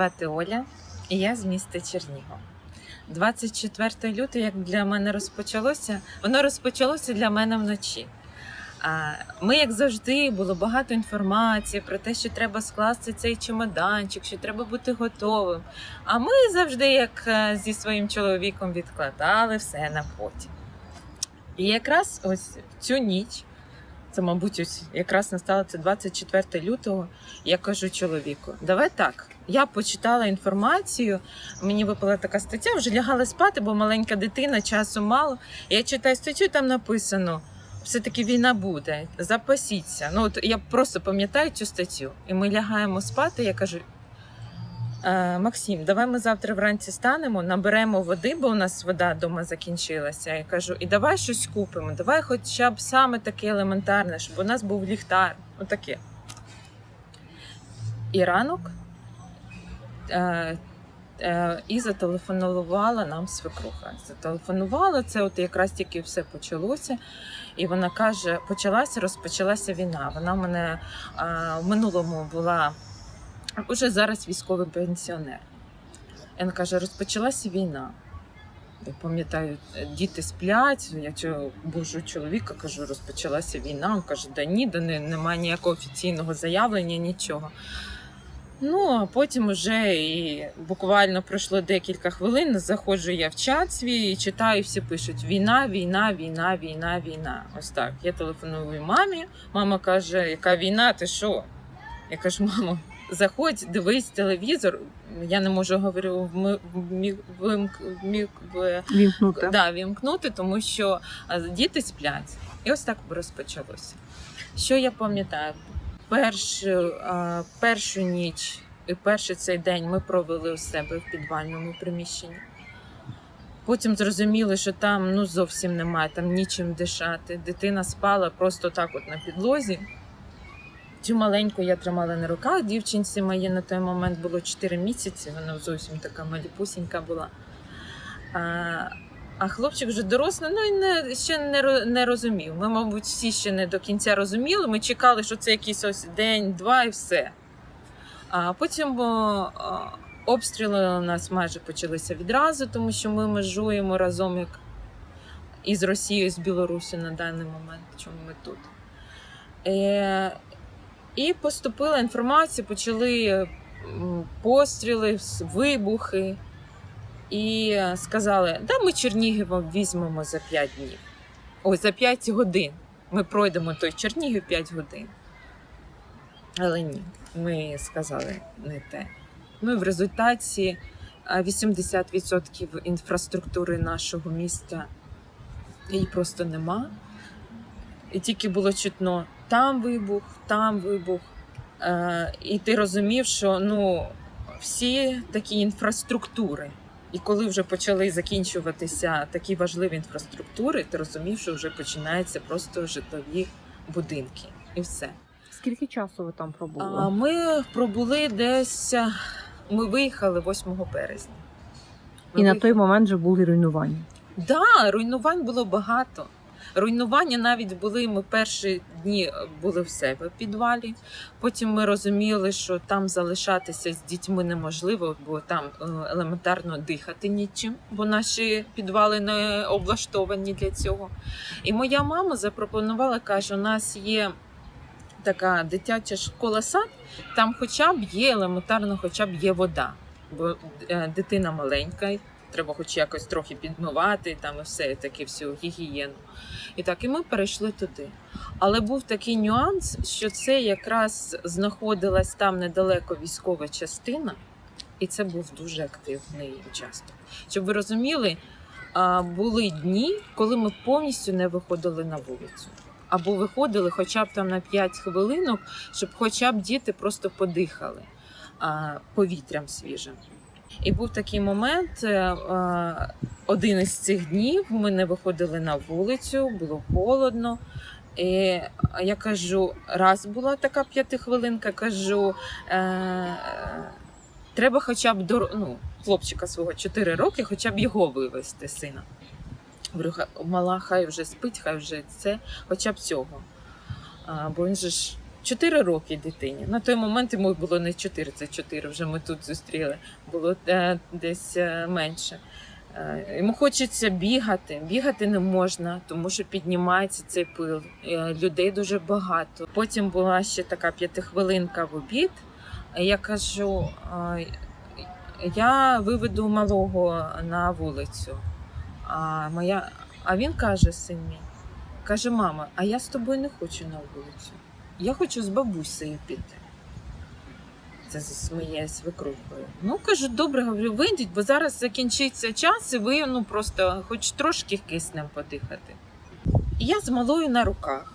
звати Оля, і я з міста Чернігов. 24 лютого, як для мене розпочалося, воно розпочалося для мене вночі. Ми, як завжди, було багато інформації про те, що треба скласти цей чемоданчик, що треба бути готовим. А ми завжди, як е, зі своїм чоловіком, відкладали все на потім. І якраз ось цю ніч, це, мабуть, ось якраз настало це 24 лютого. Я кажу чоловіку: давай так. Я почитала інформацію. Мені випала така стаття, вже лягала спати, бо маленька дитина, часу мало. Я читаю статтю, там написано: все-таки війна буде, запасіться. Ну от я просто пам'ятаю цю статтю, і ми лягаємо спати. Я кажу. «Е, Максим, давай ми завтра вранці станемо, наберемо води, бо у нас вода вдома закінчилася. Я кажу, і давай щось купимо. Давай хоча б саме таке елементарне, щоб у нас був ліхтар. Отаке. І ранок е, е, і зателефонувала нам свекруха. Зателефонувала це, от якраз тільки все почалося. І вона каже: почалася, розпочалася війна. Вона в мене е, в минулому була уже зараз військовий пенсіонер. Вона каже, розпочалася війна. Я пам'ятаю, діти сплять. Я божу чоловіка кажу, розпочалася війна. Він каже, да ні, да не, немає ніякого офіційного заявлення, нічого. Ну, а потім вже і буквально пройшло декілька хвилин. Заходжу я в чат свій і читаю, всі пишуть: війна, війна, війна, війна, війна. Ось так. Я телефоную мамі. Мама каже, яка війна, ти що? Я кажу, мамо, заходь, дивись телевізор. Я не можу говорю вми- вмі- вимк- Вімкнути. да, вімкнути, тому що діти сплять. І ось так розпочалося. Що я пам'ятаю? Першу, першу ніч і перший цей день ми провели у себе в підвальному приміщенні. Потім зрозуміли, що там ну, зовсім немає, там нічим дишати. Дитина спала просто так, от на підлозі. Цю маленьку я тримала на руках. Дівчинці моїй на той момент було 4 місяці, вона зовсім така маліпусінька була. А, а хлопчик вже дорослий, ну і не, ще не, не розумів. Ми, мабуть, всі ще не до кінця розуміли. Ми чекали, що це якийсь ось день, два і все. А потім о, о, обстріли у нас майже почалися відразу, тому що ми межуємо разом як із Росією, з Білорусі на даний момент, чому ми тут. Е, і поступила інформація, почали постріли, вибухи. І сказали, да, ми Чернігів візьмемо за 5 днів. Ой, за 5 годин. Ми пройдемо той Чернігів 5 годин. Але ні, ми сказали не те. І в результаті а, 80% інфраструктури нашого міста її просто нема. І тільки було чутно там вибух, там вибух. Е, і ти розумів, що ну, всі такі інфраструктури. І коли вже почали закінчуватися такі важливі інфраструктури, ти розумів, що вже починаються просто житлові будинки. І все. Скільки часу ви там пробули? А ми пробули десь. Ми виїхали 8 березня. Ми І на той момент вже були руйнування. Да, руйнувань було багато. Руйнування навіть були. Ми перші дні були в себе в підвалі. Потім ми розуміли, що там залишатися з дітьми неможливо, бо там е, елементарно дихати нічим, бо наші підвали не облаштовані для цього. І моя мама запропонувала, каже: у нас є. Така дитяча школа сад, там хоча б є елементарно, хоча б є вода, бо е, дитина маленька, треба хоч якось трохи підмивати, там і все таке всю гігієну. І так, і ми перейшли туди. Але був такий нюанс, що це якраз знаходилась там недалеко військова частина, і це був дуже активний участок. Щоб ви розуміли, були дні, коли ми повністю не виходили на вулицю. Або виходили хоча б там на 5 хвилинок, щоб хоча б діти просто подихали а, повітрям свіжим. І був такий момент, е, е, один із цих днів ми не виходили на вулицю, було холодно. І я кажу, раз була така п'ятихвилинка, кажу, е, треба хоча б до ну, хлопчика свого 4 роки, хоча б його вивезти, сина. Говорю, мала, хай вже спить, хай вже це, хоча б цього. Бо він же ж 4 роки дитині. На той момент йому було не 4, це 4, вже ми тут зустріли. Було е, десь е, менше. Е, Йому хочеться бігати. Бігати не можна, тому що піднімається цей пил. Людей дуже багато. Потім була ще така п'ятихвилинка в обід. Я кажу: я виведу малого на вулицю. А, моя... а він каже, син мій, каже, мама, а я з тобою не хочу на вулицю. Я хочу з бабусею піти. Це з моєю свекрухою. Ну, кажу, добре, говорю, вийдіть, бо зараз закінчиться час, і ви ну просто хоч трошки киснем подихати. І я з малою на руках.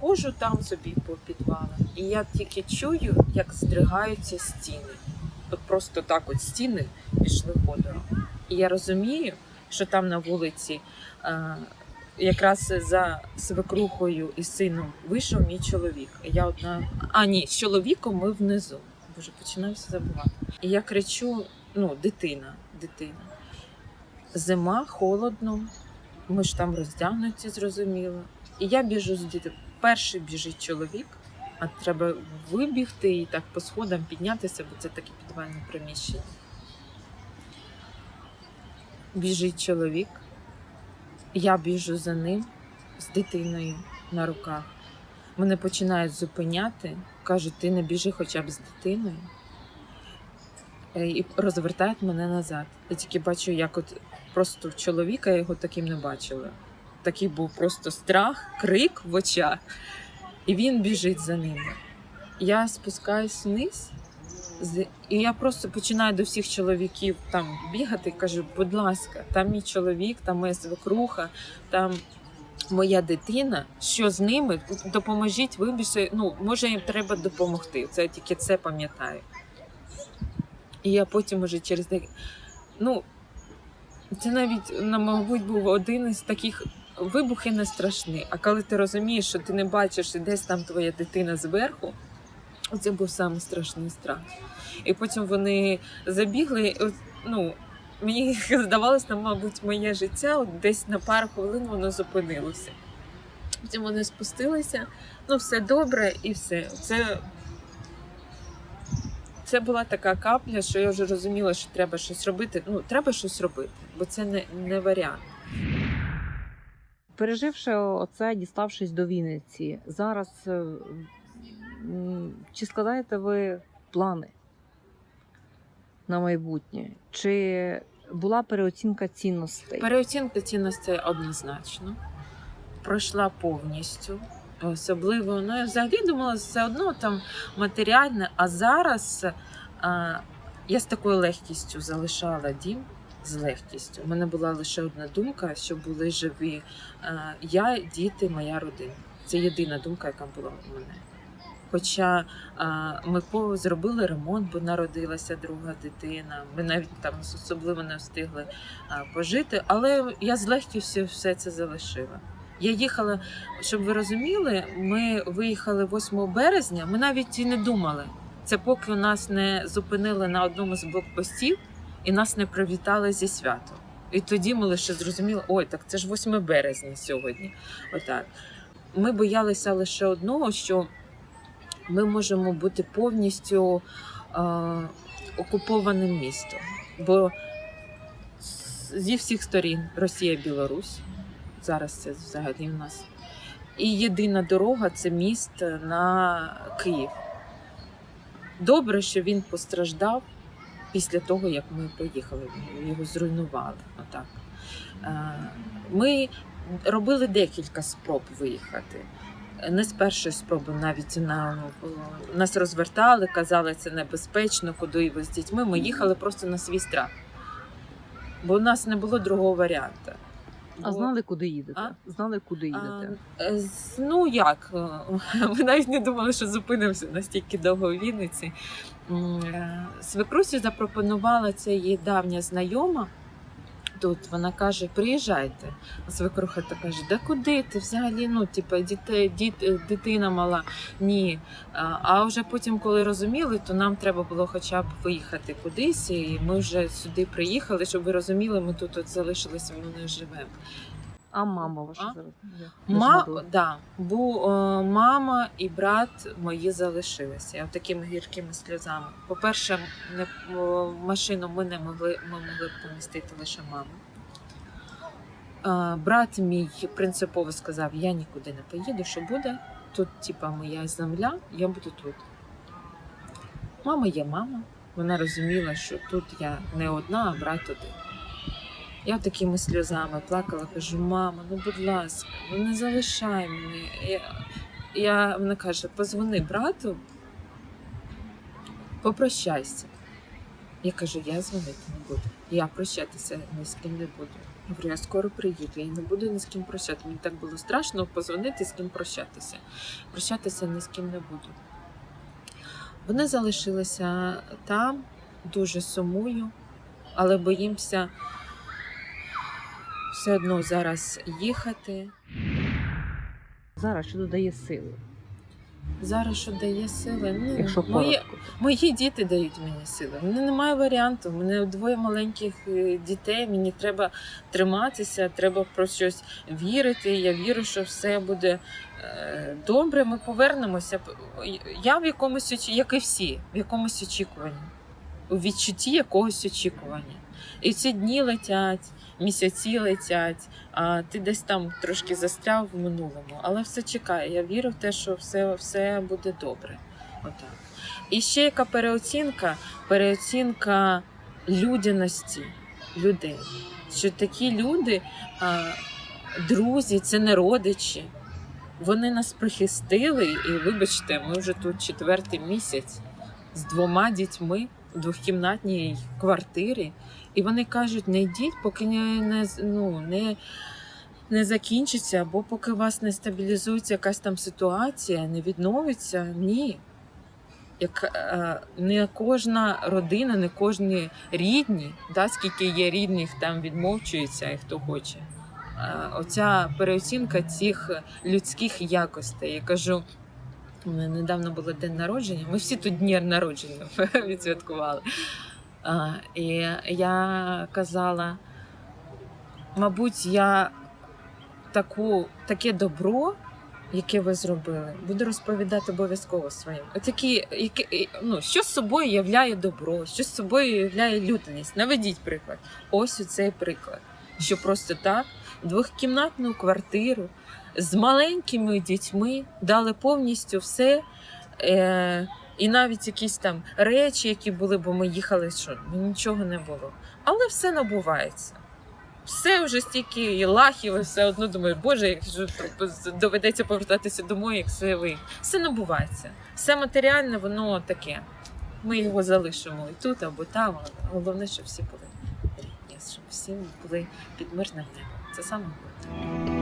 Ходжу там собі по підвалах, і я тільки чую, як здригаються стіни. От просто так от стіни пішли ходором. І я розумію, що там на вулиці е, якраз за свекрухою і сином вийшов мій чоловік. Я одна. А ні, з чоловіком ми внизу. Боже, починаю все забувати. І я кричу: ну, дитина, дитина. Зима, холодно, ми ж там роздягнуті, зрозуміло. І я біжу з дітей. Перший біжить чоловік, а треба вибігти і так по сходам піднятися, бо це таке підвальне приміщення. Біжить чоловік, я біжу за ним з дитиною на руках. Мене починають зупиняти, кажуть, ти не біжи хоча б з дитиною. Е, І розвертають мене назад. Я тільки бачу, як от просто чоловіка його таким не бачила. Такий був просто страх, крик в очах, і він біжить за ними. Я спускаюсь вниз, і я просто починаю до всіх чоловіків там бігати і кажу, будь ласка, там мій чоловік, там моя свекруха, там моя дитина, що з ними, допоможіть, вибіжте. Ну, може, їм треба допомогти. Це я тільки це пам'ятаю. І я потім уже через. Ну, це навіть, мабуть, був один із таких вибухи не страшний. А коли ти розумієш, що ти не бачиш, і десь там твоя дитина зверху, це був самий страшний страх. І потім вони забігли. Ну, мені здавалося, мабуть, моє життя десь на пару хвилин воно зупинилося. Потім вони спустилися, ну все добре, і все. Це, це була така капля, що я вже розуміла, що треба щось робити. Ну, треба щось робити, бо це не, не варіант. Переживши оце, діставшись до Вінниці, зараз е, чи складаєте ви плани на майбутнє? Чи була переоцінка цінностей? Переоцінка цінностей однозначно. Пройшла повністю. Особливо, ну я взагалі думала, все одно там матеріальне, а зараз а, я з такою легкістю залишала дім. З легкістю. У мене була лише одна думка, щоб були живі а, я, діти, моя родина. Це єдина думка, яка була у мене. Хоча ми зробили ремонт, бо народилася друга дитина. Ми навіть там особливо не встигли пожити, але я з легкістю все це залишила. Я їхала, щоб ви розуміли, ми виїхали 8 березня. Ми навіть і не думали. Це поки нас не зупинили на одному з блокпостів і нас не привітали зі святом. І тоді ми лише зрозуміли, ой, так це ж 8 березня сьогодні. Отак. Ми боялися лише одного, що ми можемо бути повністю е, окупованим містом. Бо зі всіх сторін Росія, Білорусь. Зараз це взагалі в нас. І єдина дорога це міст на Київ. Добре, що він постраждав після того, як ми поїхали. Його зруйнували. Отак. Е, Ми робили декілька спроб виїхати. Не з першої спроби навіть на нас розвертали, казали, це небезпечно, куди ви з дітьми. Ми їхали просто на свій страх, бо у нас не було другого варіанту. А знали, куди їдете? А? Знали, куди їдете? а, е, ну як? е, Ми навіть не думали, що зупинимося настільки довго у Вінниці. Е, Свекрусі запропонувала це її давня знайома. Тут вона каже: приїжджайте. А свекруха та каже: да куди ти взагалі? Ну, типу, дітей, діт, дитина мала. Ні. А вже потім, коли розуміли, то нам треба було хоча б виїхати кудись. І ми вже сюди приїхали, щоб ви розуміли, ми тут от залишилися, ми не живемо. А мама ваша А? зараз? Ма, да, бу, е, мама і брат мої залишилися Я такими гіркими сльозами. По-перше, не, о, машину ми не могли, ми могли помістити лише маму. Е, брат мій принципово сказав: я нікуди не поїду, що буде. Тут, типа, моя земля, я буду тут. Мама є мама. Вона розуміла, що тут я не одна, а брат один. Я такими сльозами плакала, кажу, мама, ну будь ласка, ну не залишай мене. Я, я, вона каже, позвони брату, попрощайся. Я кажу, я дзвонити не буду. Я прощатися ні з ким не буду. Я говорю, я скоро приїду, я не буду ні з ким прощати. Мені так було страшно позвонити з ким прощатися. Прощатися ні з ким не буду. Вони залишилися там, дуже сумую, але боїмося все одно зараз їхати. Зараз що додає сили, Зараз що дає сили. Ну, якщо мої, мої діти дають мені сили. У мене немає варіанту. У мене двоє маленьких е, дітей. Мені треба триматися, треба про щось вірити. Я вірю, що все буде е, добре. Ми повернемося. Я в якомусь як і всі, в якомусь очікуванні, у відчутті якогось очікування. І ці дні летять, місяці летять, а ти десь там трошки застряв в минулому, але все чекає. Я вірю в те, що все, все буде добре. Отак. І ще яка переоцінка? Переоцінка людяності людей. Що такі люди, друзі, це не родичі. Вони нас прихистили, і вибачте, ми вже тут четвертий місяць з двома дітьми двохкімнатній квартирі. І вони кажуть: не йдіть, поки не, не, ну, не, не закінчиться, або поки у вас не стабілізується якась там ситуація, не відновиться. Ні. Як, е, не кожна родина, не кожні рідні, да, скільки є рідних, там відмовчується і хто хоче. Е, оця переоцінка цих людських якостей. Я кажу, у мене недавно було день народження. Ми всі тут дні народження відсвяткували. А, і я казала, мабуть, я таку, таке добро, яке ви зробили, буду розповідати обов'язково своїм. От які, які, ну, що з собою являє добро, що з собою являє людяність. Наведіть приклад. Ось у цей приклад. Що просто так, двохкімнатну квартиру з маленькими дітьми дали повністю все. Е, і навіть якісь там речі, які були, бо ми їхали, що нічого не було. Але все набувається. Все вже стільки і лахів, і все одно думаю, боже, якщо доведеться повертатися домой, як все ви. Все набувається. Все матеріальне, воно таке. Ми його залишимо і тут або там. Головне, щоб всі були рідні, щоб всі були під мирним небом. Це саме головне.